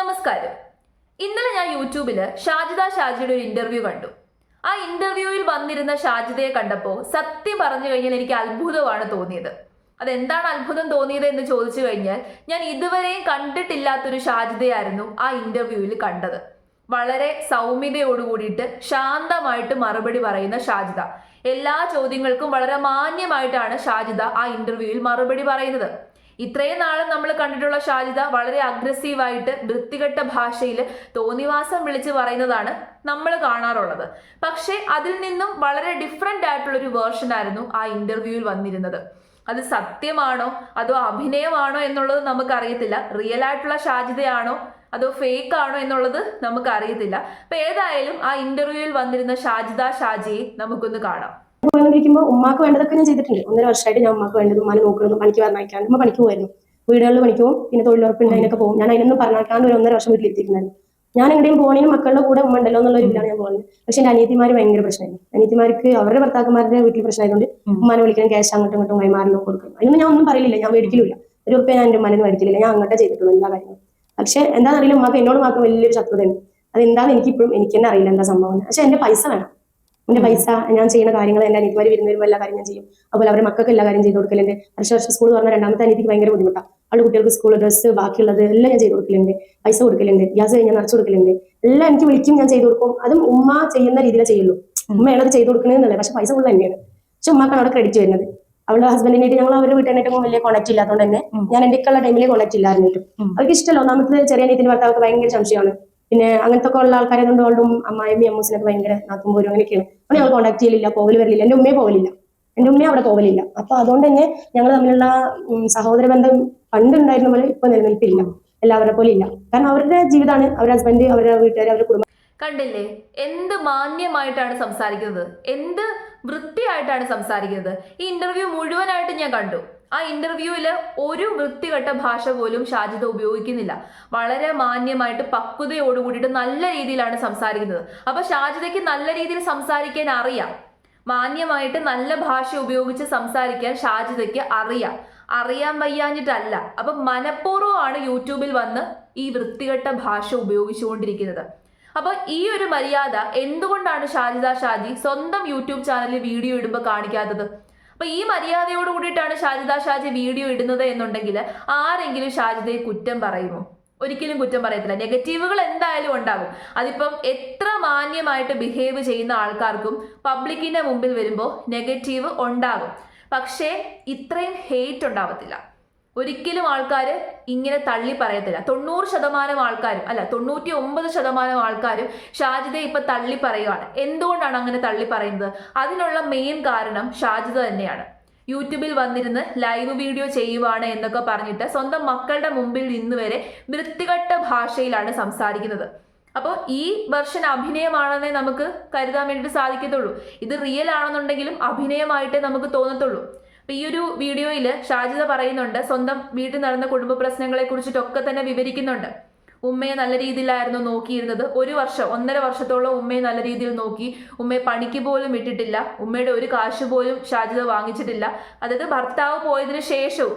നമസ്കാരം. ഇന്നലെ ഞാൻ യൂട്യൂബിൽ ഷാജിദ ഷാജിയുടെ ഒരു ഇന്റർവ്യൂ കണ്ടു. ആ ഇന്റർവ്യൂവിൽ വന്നിരുന്ന ഷാജിദയെ കണ്ടപ്പോൾ സത്യം പറഞ്ഞു കഴിഞ്ഞാൽ എനിക്ക് അത്ഭുതമാണ് തോന്നിയത്. അതെന്താണ് അത്ഭുതം തോന്നിയത് എന്ന് ചോദിച്ചു കഴിഞ്ഞാൽ ഞാൻ ഇതുവരെയും കണ്ടിട്ടില്ലാത്തൊരു ഷാജിദയായിരുന്നു ആ ഇന്റർവ്യൂവിൽ കണ്ടത്. വളരെ സൗമ്യതയോട് കൂടിയിട്ട് ശാന്തമായിട്ട് മറുപടി പറയുന്ന ഷാജിദ. എല്ലാ ചോദ്യങ്ങൾക്കും വളരെ മാന്യമായിട്ടാണ് ഷാജിദ ആ ഇന്റർവ്യൂവിൽ മറുപടി പറയുന്നത്. ഇത്രയും നാളും നമ്മൾ കണ്ടിട്ടുള്ള ഷാജിദ വളരെ അഗ്രസീവായിട്ട് വൃത്തികെട്ട ഭാഷയിൽ തോന്നിവാസം വിളിച്ച് പറയുന്നതാണ് നമ്മൾ കാണാറുള്ളത്. പക്ഷേ അതിൽ നിന്നും വളരെ ഡിഫറെന്റ് ആയിട്ടുള്ള ഒരു വേർഷൻ ആയിരുന്നു ആ ഇന്റർവ്യൂവിൽ വന്നിരുന്നത്. അത് സത്യമാണോ? അതോ അഭിനയമാണോ എന്നുള്ളത് നമുക്കറിയത്തില്ല. റിയൽ ആയിട്ടുള്ള ഷാജിതയാണോ? അതോ ഫേക്ക് ആണോ എന്നുള്ളത് നമുക്ക് അറിയത്തില്ല അപ്പൊ ഏതായാലും ആ ഇന്റർവ്യൂവിൽ വന്നിരുന്ന ഷാജിദ ഷാജിയെ നമുക്കൊന്ന് കാണാം. പോയിക്കൊണ്ടിരിക്കുമ്പോൾ ഉമ്മാക്ക് വേണ്ടതൊക്കെ ഞാൻ ചെയ്തിട്ടുണ്ട്. ഒന്നര വർഷമായിട്ട് ഞാൻ ഉമ്മാക്ക് വേണ്ടത് ഉമ്മാനെ നോക്കണം പണിക്ക് പറഞ്ഞയക്കാണ്ട് ഉമ്മ പണിക്ക് പോയിരുന്നു. വീടുകളിൽ പണിക്ക് പോകും പിന്നെ തൊഴിലുറപ്പുണ്ട് അതിനൊക്കെ പോകും ഞാൻ അതിനൊന്നും പറഞ്ഞാക്കാണ്ട് ഒരു ഒന്നര വർഷം വീട്ടിലെത്തിയിട്ടുണ്ടായിരുന്നു ഞാൻ എങ്ങനെയും പോകണേനും മക്കളുടെ കൂടെ ഉമ്മ ഉണ്ടല്ലോ എന്നുള്ള ഒരു ഇതിലാണ് ഞാൻ പോകുന്നത് പക്ഷെ എന്റെ അനിയത്തിമാര് ഭയങ്കര പ്രശ്നമായിരുന്നു അനിയത്തിമാർക്ക് അവരുടെ ഭർത്താക്കന്മാരുടെ വീട്ടിൽ പ്രശ്നമായതുകൊണ്ട് ഉമ്മാനെ വിളിക്കാൻ ക്യാഷ് അങ്ങോട്ടും ഇങ്ങോട്ടും കൈമാറലും കൊടുക്കണം അതിനൊന്നും ഞാൻ ഒന്നും പറയില്ല. ഞാൻ മേടിക്കില്ല ഒരു ഉപ്പ ഞാൻ എന്റെ ഉമ്മാനെ മേടിക്കില്ല ഞാൻ അങ്ങോട്ടേ ചെയ്തിട്ടുള്ളൂ എല്ലാ കാര്യങ്ങളും. പക്ഷെ എന്താണെന്നറിയില്ല ഉമ്മാക്ക് എന്നോട് മാത്രം വലിയൊരു ശത്രുതയാണ്. അതെന്താന്ന് എനിക്കിപ്പോഴും എനിക്ക് തന്നെ അറിയില്ല എന്താ സംഭവം പക്ഷെ എന്റെ പൈസ വേണം. എന്റെ പൈസ ഞാൻ ചെയ്യുന്ന കാര്യങ്ങൾ എന്റെ അനിയത്തിമാര് വരുന്ന വരുമ്പോൾ എല്ലാ കാര്യം ഞാൻ ചെയ്യും. അതുപോലെ അവരുടെ മക്കൾക്ക് എല്ലാ കാര്യം ചെയ്ത് കൊടുക്കലുണ്ട്. വർഷ വർഷം സ്കൂൾ പറഞ്ഞ രണ്ടാമത്തെ അനിയത്തിക്ക് ഭയങ്കര ബുദ്ധിമുട്ടാണ് അവളുടെ കുട്ടികൾക്ക് സ്കൂൾ ഡ്രസ്സ് ബാക്കിയുള്ളത് എല്ലാം ഞാൻ ചെയ്ത് കൊടുക്കലുണ്ട്. പൈസ കൊടുക്കലുണ്ട്. ഗ്യാസ് ഞാൻ നിറച്ചു കൊടുക്കലുണ്ട്. എല്ലാം എനിക്ക് വിളിക്കും ഞാൻ ചെയ്ത് കൊടുക്കും. അതും ഉമ്മ ചെയ്യുന്ന രീതിയിലേ ചെയ്യുള്ളൂ. ഉമ്മയാണ് അത് ചെയ്ത് കൊടുക്കണമെന്നല്ല പക്ഷെ പൈസ ഫുൾ തന്നെയാണ്. പക്ഷെ ഉമ്മക്കാണ് അവിടെ ക്രെഡിറ്റ് വരുന്നത്. അവളുടെ ഹസ്ബൻഡിനായിട്ട് ഞങ്ങൾ അവരുടെ വീട്ടിനായിട്ടും വലിയ കോൺടാക്ട് ഇല്ലാത്തതുകൊണ്ട് തന്നെ ഞാൻ എന്റെ ടൈമിൽ കോൺടാക്ട് ഇല്ലായിരുന്നിട്ടും. അവർക്ക് ഇഷ്ടമല്ല ഒന്നാമത്തെ ചെറിയ അനിയത്തിന്റെ ഭർത്താവൊക്കെ ഭയങ്കര സംശയമാണ്. പിന്നെ അങ്ങനത്തെ ഒക്കെ ഉള്ള ആൾക്കാരെ കൊണ്ട് അവളും അമ്മായിമ്മയും അമ്മൂസിനൊക്കെ ഭയങ്കര നാത്തും പോരും അങ്ങനെയൊക്കെയാണ്. അപ്പൊ ഞങ്ങൾ കോൺടാക്ട് ചെയ്യലില്ല പോകൽ വരില്ല. എന്റെ ഉമ്മയെ പോകലില്ല. എന്റെ ഉമ്മയെ അവിടെ പോകലില്ല. അപ്പൊ അതുകൊണ്ട് തന്നെ ഞങ്ങൾ തമ്മിലുള്ള സഹോദര ബന്ധം പണ്ടുണ്ടായിരുന്ന പോലെ ഇപ്പൊ നിലനിൽപ്പില്ല. എല്ലാവരെ പോലെ ഇല്ല. കാരണം അവരുടെ ജീവിതമാണ്. അവരുടെ ഹസ്ബൻഡ് അവരുടെ വീട്ടുകാർ അവരുടെ കുടുംബം. കണ്ടില്ലേ? എന്ത് മാന്യമായിട്ടാണ് സംസാരിക്കുന്നത്? എന്ത് വൃത്തിയായിട്ടാണ് സംസാരിക്കുന്നത്? ഈ ഇന്റർവ്യൂ മുഴുവനായിട്ട് ഞാൻ കണ്ടു. ആ ഇന്റർവ്യൂവിൽ ഒരു വൃത്തികെട്ട ഭാഷ പോലും ഷാജിദ ഉപയോഗിക്കുന്നില്ല. വളരെ മാന്യമായിട്ട് പക്വതയോട് കൂടിയിട്ട് നല്ല രീതിയിലാണ് സംസാരിക്കുന്നത്. അപ്പൊ ഷാജിദയ്ക്ക് നല്ല രീതിയിൽ സംസാരിക്കാൻ അറിയാം. മാന്യമായിട്ട് നല്ല ഭാഷ ഉപയോഗിച്ച് സംസാരിക്കാൻ ഷാജിദയ്ക്ക് അറിയാം. അറിയാൻ വയ്യാഞ്ഞിട്ടല്ല. അപ്പൊ മനഃപൂർവമാണ് യൂട്യൂബിൽ വന്ന് ഈ വൃത്തികെട്ട ഭാഷ ഉപയോഗിച്ചുകൊണ്ടിരിക്കുന്നത്. അപ്പോൾ ഈ ഒരു മര്യാദ എന്തുകൊണ്ടാണ് ഷാജിദ ഷാജി സ്വന്തം യൂട്യൂബ് ചാനലിൽ വീഡിയോ ഇടുമ്പോൾ കാണിക്കാത്തത്? അപ്പൊ ഈ മര്യാദയോട് കൂടിയിട്ടാണ് ഷാജിദ ഷാജി വീഡിയോ ഇടുന്നത് എന്നുണ്ടെങ്കിൽ ആരെങ്കിലും ഷാജിദയെ കുറ്റം പറയുമോ? ഒരിക്കലും കുറ്റം പറയത്തില്ല. നെഗറ്റീവുകൾ എന്തായാലും ഉണ്ടാകും. അതിപ്പം എത്ര മാന്യമായിട്ട് ബിഹേവ് ചെയ്യുന്ന ആൾക്കാർക്കും പബ്ലിക്കിന്റെ മുമ്പിൽ വരുമ്പോൾ നെഗറ്റീവ് ഉണ്ടാകും. പക്ഷേ ഇത്രയും ഹേറ്റ് ഉണ്ടാവത്തില്ല. ഒരിക്കലും ആൾക്കാർ ഇങ്ങനെ തള്ളി പറയത്തില്ല. തൊണ്ണൂറ് ശതമാനം ആൾക്കാരും അല്ല തൊണ്ണൂറ്റി ഒമ്പത് ശതമാനം ആൾക്കാരും ഷാജിദയെ ഇപ്പൊ തള്ളി പറയുകയാണ് എന്തുകൊണ്ടാണ് അങ്ങനെ തള്ളി പറയുന്നത്? അതിനുള്ള മെയിൻ കാരണം ഷാജിദ തന്നെയാണ്. യൂട്യൂബിൽ വന്നിരുന്ന് ലൈവ് വീഡിയോ ചെയ്യുവാണ് എന്നൊക്കെ പറഞ്ഞിട്ട് സ്വന്തം മക്കളുടെ മുമ്പിൽ നിന്ന് വരെ വൃത്തികെട്ട ഭാഷയിലാണ് സംസാരിക്കുന്നത്. അപ്പോൾ ഈ വെർഷൻ അഭിനയമാണെന്നേ നമുക്ക് കരുതാൻ വേണ്ടിയിട്ട് സാധിക്കത്തുള്ളൂ. ഇത് റിയൽ ആണെന്നുണ്ടെങ്കിലും അഭിനയമായിട്ടേ നമുക്ക് തോന്നത്തുള്ളൂ. അപ്പൊ ഈ ഒരു വീഡിയോയിൽ ഷാജിത പറയുന്നുണ്ട് സ്വന്തം വീട്ടിൽ നടന്ന കുടുംബ പ്രശ്നങ്ങളെ കുറിച്ചിട്ടൊക്കെ തന്നെ വിവരിക്കുന്നുണ്ട്. ഉമ്മയെ നല്ല രീതിയിലായിരുന്നു നോക്കിയിരുന്നത്. ഒരു വർഷം ഒന്നര വർഷത്തോളം ഉമ്മയെ നല്ല രീതിയിൽ നോക്കി. ഉമ്മയെ പണിക്ക് പോലും വിട്ടിട്ടില്ല. ഉമ്മയുടെ ഒരു കാശ് പോലും ഷാജിത വാങ്ങിച്ചിട്ടില്ല. അതായത് ഭർത്താവ് പോയതിനു ശേഷവും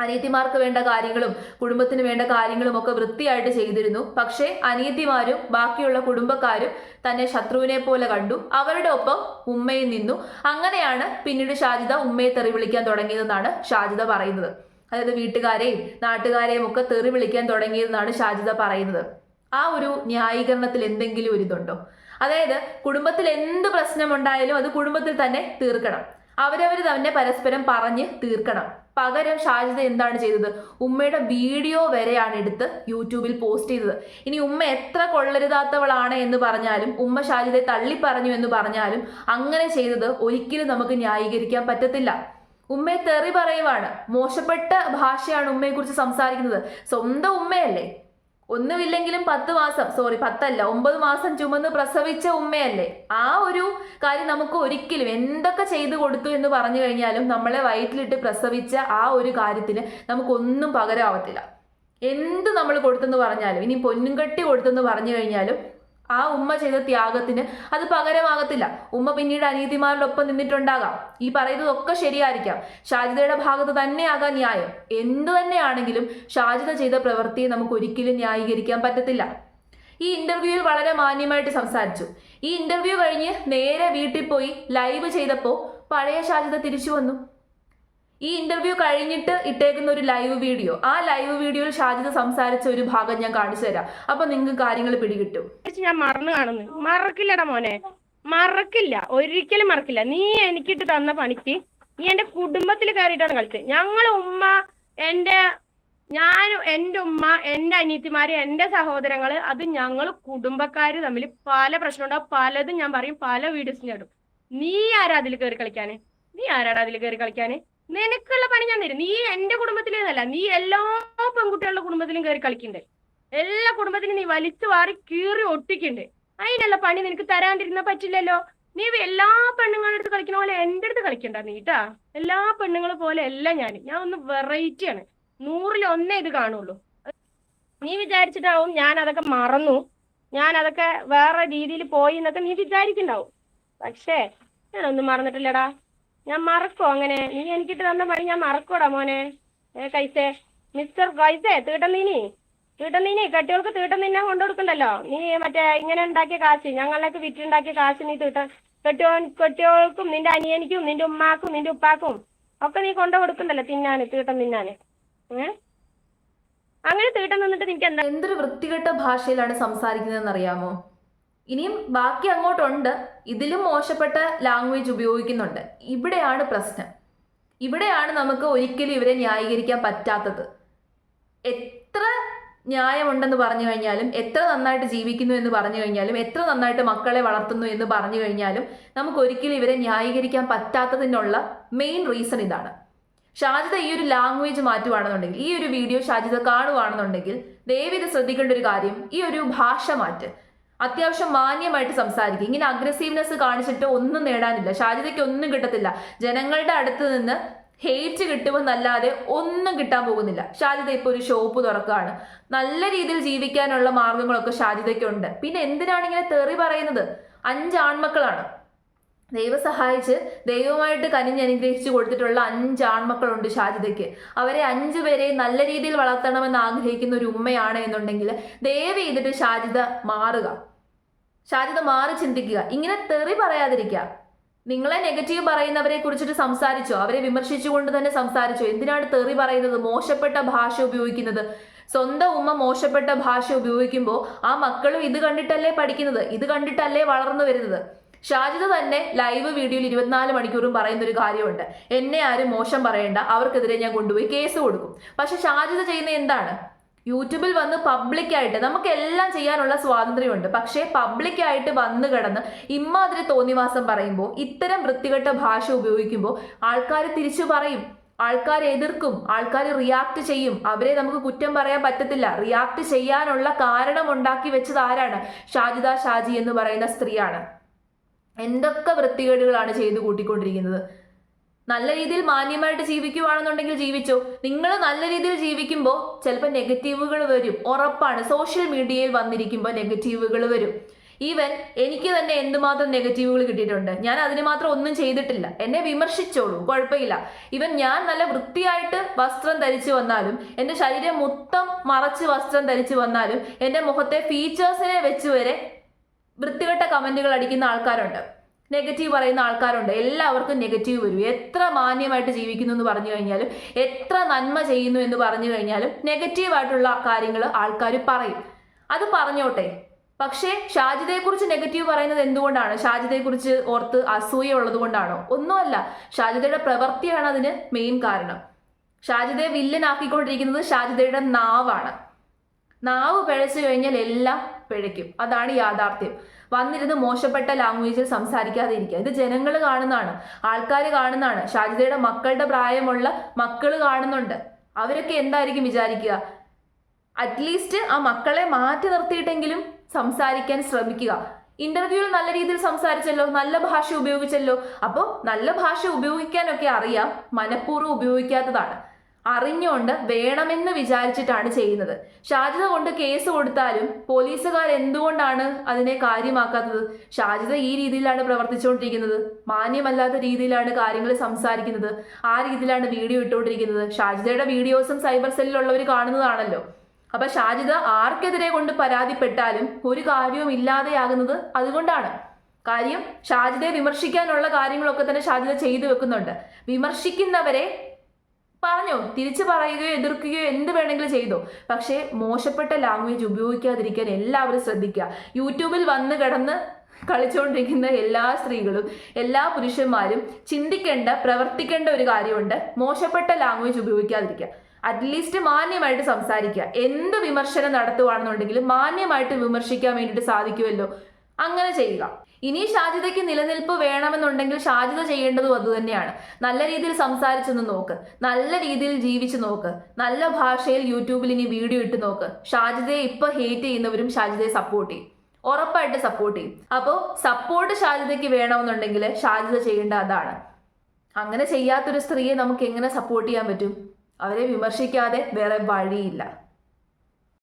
അനിയത്തിമാർക്ക് വേണ്ട കാര്യങ്ങളും കുടുംബത്തിന് വേണ്ട കാര്യങ്ങളും ഒക്കെ വൃത്തിയായിട്ട് ചെയ്തിരുന്നു. പക്ഷേ അനീതിമാരും ബാക്കിയുള്ള കുടുംബക്കാരും തന്നെ ശത്രുവിനെ പോലെ കണ്ടു. അവരുടെ ഒപ്പം ഉമ്മയിൽ നിന്നു. അങ്ങനെയാണ് പിന്നീട് ഷാജിദ ഉമ്മയെ തെറി വിളിക്കാൻ തുടങ്ങിയതെന്നാണ് ഷാജിദ പറയുന്നത്. അതായത് വീട്ടുകാരെയും നാട്ടുകാരെയും ഒക്കെ തെറി വിളിക്കാൻ തുടങ്ങിയതെന്നാണ് ഷാജിദ പറയുന്നത്. ആ ഒരു ന്യായീകരണത്തിൽ എന്തെങ്കിലും ഒരു ഇതുണ്ടോ? അതായത് കുടുംബത്തിൽ എന്ത് പ്രശ്നമുണ്ടായാലും അത് കുടുംബത്തിൽ തന്നെ തീർക്കണം. അവരവർ തന്നെ പരസ്പരം പറഞ്ഞ് തീർക്കണം. പകരം ഷാജിദ എന്താണ് ചെയ്തത്? ഉമ്മയുടെ വീഡിയോ വരെയാണ് എടുത്ത് യൂട്യൂബിൽ പോസ്റ്റ് ചെയ്തത്. ഇനി ഉമ്മ എത്ര കൊള്ളരുതാത്തവളാണ് എന്ന് പറഞ്ഞാലും ഉമ്മ ഷാജിദെ തള്ളി പറഞ്ഞു എന്ന് പറഞ്ഞാലും അങ്ങനെ ചെയ്തത് ഒരിക്കലും നമുക്ക് ന്യായീകരിക്കാൻ പറ്റത്തില്ല. ഉമ്മയെ തെറി പറയുവാണ്. മോശപ്പെട്ട ഭാഷയാണ് ഉമ്മയെക്കുറിച്ച് സംസാരിക്കുന്നത്. സ്വന്തം ഉമ്മയല്ലേ? ഒന്നുമില്ലെങ്കിലും പത്ത് മാസം സോറി പത്തല്ല ഒമ്പത് മാസം ചുമന്ന് പ്രസവിച്ച ഉമ്മയല്ലേ? ആ ഒരു കാര്യം നമുക്ക് ഒരിക്കലും എന്തൊക്കെ ചെയ്തു കൊടുത്തു എന്ന് പറഞ്ഞു കഴിഞ്ഞാലും നമ്മളെ വയറ്റിലിട്ട് പ്രസവിച്ച ആ ഒരു കാര്യത്തിന് നമുക്കൊന്നും പകരമാവത്തില്ല. എന്ത് നമ്മൾ കൊടുത്തെന്ന് പറഞ്ഞാലും ഇനി പൊന്നും കെട്ടി കൊടുത്തെന്ന് പറഞ്ഞു കഴിഞ്ഞാലും ആ ഉമ്മ ചെയ്ത ത്യാഗത്തിന് അത് പകരമാകത്തില്ല. ഉമ്മ പിന്നീട് അനീതിമാരുടെ ഒപ്പം നിന്നിട്ടുണ്ടാകാം. ഈ പറയുന്നതൊക്കെ ശരിയായിരിക്കാം. ഷാജിതയുടെ ഭാഗത്ത് തന്നെയാകാം ന്യായം. എന്തു തന്നെയാണെങ്കിലും ഷാജിത ചെയ്ത പ്രവൃത്തിയെ നമുക്ക് ഒരിക്കലും ന്യായീകരിക്കാൻ പറ്റത്തില്ല. ഈ ഇന്റർവ്യൂവിൽ വളരെ മാന്യമായിട്ട് സംസാരിച്ചു. ഈ ഇന്റർവ്യൂ കഴിഞ്ഞ് നേരെ വീട്ടിൽ പോയി ലൈവ് ചെയ്തപ്പോൾ പഴയ ഷാജിത തിരിച്ചു വന്നു. ഈ ഇന്റർവ്യൂ കഴിഞ്ഞിട്ട് ഇട്ടേക്കുന്ന ഒരു ലൈവ് വീഡിയോ ആ ലൈവ് വീഡിയോയിൽ ഷാജിദ് സംസാരിച്ച ഒരു ഭാഗം ഞാൻ കാണിച്ചു തരാം. അപ്പൊ നിങ്ങൾക്ക് കാര്യങ്ങൾ പിടികിട്ടും. ഞാൻ മറന്നു കാണുന്നു. മറക്കില്ലടാ മോനെ. മറക്കില്ല. ഒരിക്കലും മറക്കില്ല. നീ എനിക്കിട്ട് തന്ന പണിക്ക് നീ എന്റെ കുടുംബത്തിൽ കയറിയിട്ടാണ് കളിച്ചത്. ഞങ്ങളെ ഉമ്മ എന്റെ ഞാൻ എന്റെ ഉമ്മ എന്റെ അനിയത്തിമാര് എന്റെ സഹോദരങ്ങൾ അത് ഞങ്ങൾ കുടുംബക്കാര് തമ്മിൽ പല പ്രശ്നമുണ്ടാവും പലതും ഞാൻ പറയും. പല വീഡിയോസ് ഞാൻ നീ ആരാ അതിൽ കയറി കളിക്കാന്? നീ ആരാടാ അതിൽ കയറി കളിക്കാന്? നിനക്കുള്ള പണി ഞാൻ തരും. നീ എന്റെ കുടുംബത്തിലേന്നല്ല നീ എല്ലാ പെൺകുട്ടികളുടെ കുടുംബത്തിലും കയറി കളിക്കണ്ടേ? എല്ലാ കുടുംബത്തിലും നീ വലിച്ചു വാറി കീറി ഒട്ടിക്കണ്ടേ? അതിനുള്ള പണി നിനക്ക് തരാണ്ടിരുന്ന പറ്റില്ലല്ലോ. നീ എല്ലാ പെണ്ണുങ്ങളുടെ അടുത്ത് കളിക്കണ പോലെ എന്റെ അടുത്ത് കളിക്കണ്ട നീട്ടാ എല്ലാ പെണ്ണുങ്ങളെ പോലെ അല്ല ഞാൻ. ഞാൻ ഒന്ന് വെറൈറ്റി ആണ്. നൂറിൽ ഒന്നേ ഇത് കാണുള്ളൂ. നീ വിചാരിച്ചിട്ടാവും ഞാൻ അതൊക്കെ മറന്നു. ഞാൻ അതൊക്കെ വേറെ രീതിയിൽ പോയി എന്നൊക്കെ നീ വിചാരിക്കണ്ടാവും പക്ഷേ ഞാനൊന്നും മറന്നിട്ടില്ലടാ. ഞാൻ മറക്കോ അങ്ങനെ? നീ എനിക്കിട്ട് തന്ന പണി ഞാൻ മറക്കോടാ മോനെ. ഏ കൈസേ. മിസ്റ്റർ കൈസേ തീട്ടന്നീനി തീട്ടന്നീനി കെട്ടികൾക്ക് തീട്ടം നിന്നെ കൊണ്ടുകൊടുക്കണ്ടല്ലോ നീ മറ്റേ ഇങ്ങനെ ഉണ്ടാക്കിയ കാശ് ഞങ്ങളിലേക്ക് വിറ്റുണ്ടാക്കിയ കാശ് നീ തീട്ട കെട്ടിയോ കെട്ടിയോൾക്കും നിന്റെ അനിയനിക്കും നിന്റെ ഉമ്മാക്കും നിന്റെ ഉപ്പാക്കും ഒക്കെ നീ കൊണ്ടു കൊടുക്കണ്ടല്ലോ തിന്നാന് തീട്ടം തിന്നാന്. അങ്ങനെ തീട്ടം നിന്നിട്ട് നിനക്ക് എന്താ എന്തൊരു വൃത്തികെട്ട ഭാഷയിലാണ് സംസാരിക്കുന്നതെന്ന് അറിയാമോ ഇനിയും ബാക്കി അങ്ങോട്ടുണ്ട്. ഇതിലും മോശപ്പെട്ട ലാംഗ്വേജ് ഉപയോഗിക്കുന്നുണ്ട്. ഇവിടെയാണ് പ്രശ്നം. ഇവിടെയാണ് നമുക്ക് ഒരിക്കലും ഇവരെ ന്യായീകരിക്കാൻ പറ്റാത്തത്. എത്ര ന്യായമുണ്ടെന്ന് പറഞ്ഞു കഴിഞ്ഞാലും എത്ര നന്നായിട്ട് ജീവിക്കുന്നു എന്ന് പറഞ്ഞു കഴിഞ്ഞാലും എത്ര നന്നായിട്ട് മക്കളെ വളർത്തുന്നു എന്ന് പറഞ്ഞു കഴിഞ്ഞാലും നമുക്ക് ഒരിക്കലും ഇവരെ ന്യായീകരിക്കാൻ പറ്റാത്തതിനുള്ള മെയിൻ റീസൺ ഇതാണ്. ഷാജിത ഈ ഒരു ലാംഗ്വേജ് മാറ്റുവാണെന്നുണ്ടെങ്കിൽ ഈ ഒരു വീഡിയോ ഷാജിത കാണുവാണെന്നുണ്ടെങ്കിൽ ദയവ് ശ്രദ്ധിക്കേണ്ട ഒരു കാര്യം ഈ ഒരു ഭാഷ മാറ്റ്. അത്യാവശ്യം മാന്യമായിട്ട് സംസാരിക്കുക ഇങ്ങനെ അഗ്രസീവ്നെസ് കാണിച്ചിട്ട് ഒന്നും നേടാനില്ല. ഷാജിദയ്ക്ക് ഒന്നും കിട്ടത്തില്ല. ജനങ്ങളുടെ അടുത്ത് നിന്ന് ഹേറ്റ് കിട്ടുമെന്നല്ലാതെ ഒന്നും കിട്ടാൻ പോകുന്നില്ല. ഷാജിദ ഇപ്പോൾ ഒരു ഷോപ്പ് തുറക്കുകയാണ്. നല്ല രീതിയിൽ ജീവിക്കാനുള്ള മാർഗങ്ങളൊക്കെ ഷാജിദയ്ക്കുണ്ട് പിന്നെ എന്തിനാണ് ഇങ്ങനെ തെറി പറയുന്നത്? അഞ്ച് ആൺമക്കളാണ്. ദൈവം സഹായിച്ച് ദൈവമായിട്ട് കനിഞ്ഞനുഗ്രഹിച്ചു കൊടുത്തിട്ടുള്ള അഞ്ച് ആൺമക്കളുണ്ട് ഷാജിദയ്ക്ക് അവരെ അഞ്ചു പേരെ നല്ല രീതിയിൽ വളർത്തണമെന്ന് ആഗ്രഹിക്കുന്ന ഒരു ഉമ്മയാണ് എന്നുണ്ടെങ്കിൽ ദയവ് ചെയ്തിട്ട് ഷാജിദ മാറുക. ഷാജിദ മാറി ചിന്തിക്കുക. ഇങ്ങനെ തെറി പറയാതിരിക്കുക. നിങ്ങളെ നെഗറ്റീവ് പറയുന്നവരെ കുറിച്ചിട്ട് സംസാരിച്ചോ? അവരെ വിമർശിച്ചുകൊണ്ട് തന്നെ സംസാരിച്ചോ? എന്തിനാണ് തെറി പറയുന്നത്? മോശപ്പെട്ട ഭാഷ ഉപയോഗിക്കുന്നത്. സ്വന്തം ഉമ്മ മോശപ്പെട്ട ഭാഷ ഉപയോഗിക്കുമ്പോൾ ആ മക്കളും ഇത് കണ്ടിട്ടല്ലേ പഠിക്കുന്നത്? ഇത് കണ്ടിട്ടല്ലേ വളർന്നു വരുന്നത്? ഷാജിദ തന്നെ ലൈവ് വീഡിയോയിൽ ഇരുപത്തിനാല് മണിക്കൂറും പറയുന്ന ഒരു കാര്യമുണ്ട്. എന്നെ ആരും മോശം പറയേണ്ട. അവർക്കെതിരെ ഞാൻ കൊണ്ടുപോയി കേസ് കൊടുക്കും. പക്ഷെ ഷാജിദ ചെയ്യുന്ന എന്താണ്? യൂട്യൂബിൽ വന്ന് പബ്ലിക്കായിട്ട് നമുക്ക് എല്ലാം ചെയ്യാനുള്ള സ്വാതന്ത്ര്യമുണ്ട്. പക്ഷേ പബ്ലിക്കായിട്ട് വന്ന് കിടന്ന് ഇമ്മാതിരി തോന്നിവാസം പറയുമ്പോൾ ഇത്തരം വൃത്തികെട്ട ഭാഷ ഉപയോഗിക്കുമ്പോൾ ആൾക്കാർ തിരിച്ചു പറയും. ആൾക്കാർ എതിർക്കും. ആൾക്കാർ റിയാക്ട് ചെയ്യും. അവരെ നമുക്ക് കുറ്റം പറയാൻ പറ്റത്തില്ല. റിയാക്ട് ചെയ്യാനുള്ള കാരണം ഉണ്ടാക്കി വെച്ചത് ആരാണ്? ഷാജിദ ഷാജി എന്ന് പറയുന്ന സ്ത്രീയാണ്. എന്തൊക്കെ വൃത്തികേടുകളാണ് ചെയ്തു കൂട്ടിക്കൊണ്ടിരിക്കുന്നത്? നല്ല രീതിയിൽ മാന്യമായിട്ട് ജീവിക്കുവാണെന്നുണ്ടെങ്കിൽ ജീവിച്ചു. നിങ്ങൾ നല്ല രീതിയിൽ ജീവിക്കുമ്പോൾ ചിലപ്പോൾ നെഗറ്റീവുകൾ വരും. ഉറപ്പാണ്. സോഷ്യൽ മീഡിയയിൽ വന്നിരിക്കുമ്പോൾ നെഗറ്റീവുകൾ വരും. ഈവൻ എനിക്ക് തന്നെ എന്തുമാത്രം നെഗറ്റീവുകൾ കിട്ടിയിട്ടുണ്ട്. ഞാൻ അതിന് മാത്രം ഒന്നും ചെയ്തിട്ടില്ല. എന്നെ വിമർശിച്ചോളൂ. കുഴപ്പമില്ല. ഇവൻ ഞാൻ നല്ല വൃത്തിയായിട്ട് വസ്ത്രം ധരിച്ചു വന്നാലും എന്റെ ശരീരം മൊത്തം മറച്ച് വസ്ത്രം ധരിച്ചു വന്നാലും എന്റെ മുഖത്തെ ഫീച്ചേഴ്സിനെ വെച്ച് വരെ വൃത്തികെട്ട കമന്റുകൾ അടിക്കുന്ന ആൾക്കാരുണ്ട്. നെഗറ്റീവ് പറയുന്ന ആൾക്കാരുണ്ട്. എല്ലാവർക്കും നെഗറ്റീവ് വരും. എത്ര മാന്യമായിട്ട് ജീവിക്കുന്നു എന്ന് പറഞ്ഞു കഴിഞ്ഞാലും എത്ര നന്മ ചെയ്യുന്നു എന്ന് പറഞ്ഞു കഴിഞ്ഞാലും നെഗറ്റീവായിട്ടുള്ള കാര്യങ്ങൾ ആൾക്കാർ പറയും. അത് പറഞ്ഞോട്ടെ. പക്ഷേ ഷാജിതയെക്കുറിച്ച് നെഗറ്റീവ് പറയുന്നത് എന്തുകൊണ്ടാണ്? ഷാജിതയെക്കുറിച്ച് ഓർത്ത് അസൂയ ഉള്ളത് കൊണ്ടാണോ? ഒന്നുമല്ല. ഷാജിതയുടെ പ്രവൃത്തിയാണ് അതിന് മെയിൻ കാരണം. ഷാജിതയെ വില്ലനാക്കിക്കൊണ്ടിരിക്കുന്നത് ഷാജിതയുടെ നാവാണ്. നാവ് പിഴച്ചു കഴിഞ്ഞാൽ എല്ലാം പിഴയ്ക്കും. അതാണ് യാഥാർത്ഥ്യം. വന്നിരുന്ന് മോശപ്പെട്ട ലാംഗ്വേജിൽ സംസാരിക്കാതെ ഇരിക്കുക ഇത് ജനങ്ങൾ കാണുന്നതാണ്. ആൾക്കാർ കാണുന്നതാണ്. ഷാജിതയുടെ മക്കളുടെ പ്രായമുള്ള മക്കൾ കാണുന്നുണ്ട്. അവരൊക്കെ എന്തായിരിക്കും വിചാരിക്കുക? അറ്റ്ലീസ്റ്റ് ആ മക്കളെ മാറ്റി നിർത്തിയിട്ടെങ്കിലും സംസാരിക്കാൻ ശ്രമിക്കുക. ഇന്റർവ്യൂവിൽ നല്ല രീതിയിൽ സംസാരിച്ചല്ലോ നല്ല ഭാഷ ഉപയോഗിച്ചല്ലോ. അപ്പോൾ നല്ല ഭാഷ ഉപയോഗിക്കാനൊക്കെ അറിയാം. മനഃപൂർവം ഉപയോഗിക്കാത്തതാണ്. അറിഞ്ഞുകൊണ്ട് വേണമെന്ന് വിചാരിച്ചിട്ടാണ് ചെയ്യുന്നത്. ഷാജിത കൊണ്ട് കേസ് കൊടുത്താലും പോലീസുകാർ എന്തുകൊണ്ടാണ് അതിനെ കാര്യമാക്കാത്തത്? ഷാജിത ഈ രീതിയിലാണ് പ്രവർത്തിച്ചുകൊണ്ടിരിക്കുന്നത്. മാന്യമല്ലാത്ത രീതിയിലാണ് കാര്യങ്ങൾ സംസാരിക്കുന്നത്. ആ രീതിയിലാണ് വീഡിയോ ഇട്ടുകൊണ്ടിരിക്കുന്നത്. ഷാജിതയുടെ വീഡിയോസും സൈബർ സെല്ലിലുള്ളവർ കാണുന്നതാണല്ലോ. അപ്പൊ ഷാജിത ആർക്കെതിരെ കൊണ്ട് പരാതിപ്പെട്ടാലും ഒരു കാര്യവും ഇല്ലാതെയാകുന്നത് അതുകൊണ്ടാണ്. കാര്യം ഷാജിതയെ വിമർശിക്കാനുള്ള കാര്യങ്ങളൊക്കെ തന്നെ ഷാജിത ചെയ്തു വെക്കുന്നുണ്ട്. വിമർശിക്കുന്നവരെ പറഞ്ഞോ? തിരിച്ചു പറയുകയോ എതിർക്കുകയോ എന്ത് വേണമെങ്കിലും ചെയ്തോ. പക്ഷേ മോശപ്പെട്ട ലാംഗ്വേജ് ഉപയോഗിക്കാതിരിക്കാൻ എല്ലാവരും ശ്രദ്ധിക്കുക. യൂട്യൂബിൽ വന്ന് കിടന്ന് കളിച്ചുകൊണ്ടിരിക്കുന്ന എല്ലാ സ്ത്രീകളും എല്ലാ പുരുഷന്മാരും ചിന്തിക്കേണ്ട പ്രവർത്തിക്കേണ്ട ഒരു കാര്യമുണ്ട്. മോശപ്പെട്ട ലാംഗ്വേജ് ഉപയോഗിക്കാതിരിക്കുക. അറ്റ്ലീസ്റ്റ് മാന്യമായിട്ട് സംസാരിക്കുക. എന്ത് വിമർശനം നടത്തുവാണെന്നുണ്ടെങ്കിലും മാന്യമായിട്ട് വിമർശിക്കാൻ വേണ്ടിയിട്ട് സാധിക്കുമല്ലോ. അങ്ങനെ ചെയ്യുക. ഇനി ഷാജിതയ്ക്ക് നിലനിൽപ്പ് വേണമെന്നുണ്ടെങ്കിൽ ഷാജിത ചെയ്യേണ്ടതും അതുതന്നെയാണ് നല്ല രീതിയിൽ സംസാരിച്ചൊന്ന് നോക്ക്. നല്ല രീതിയിൽ ജീവിച്ചു നോക്ക്. നല്ല ഭാഷയിൽ യൂട്യൂബിൽ ഇനി വീഡിയോ ഇട്ട് നോക്ക്. ഷാജിതയെ ഇപ്പൊ ഹേറ്റ് ചെയ്യുന്നവരും ഷാജിതയെ സപ്പോർട്ട് ചെയ്യും. ഉറപ്പായിട്ട് സപ്പോർട്ട് ചെയ്യും. അപ്പോൾ സപ്പോർട്ട് ഷാജിതയ്ക്ക് വേണമെന്നുണ്ടെങ്കിൽ ഷാജിത ചെയ്യേണ്ട അതാണ്. അങ്ങനെ ചെയ്യാത്തൊരു സ്ത്രീയെ നമുക്ക് എങ്ങനെ സപ്പോർട്ട് ചെയ്യാൻ പറ്റും? അവരെ വിമർശിക്കാതെ വേറെ വഴിയില്ല.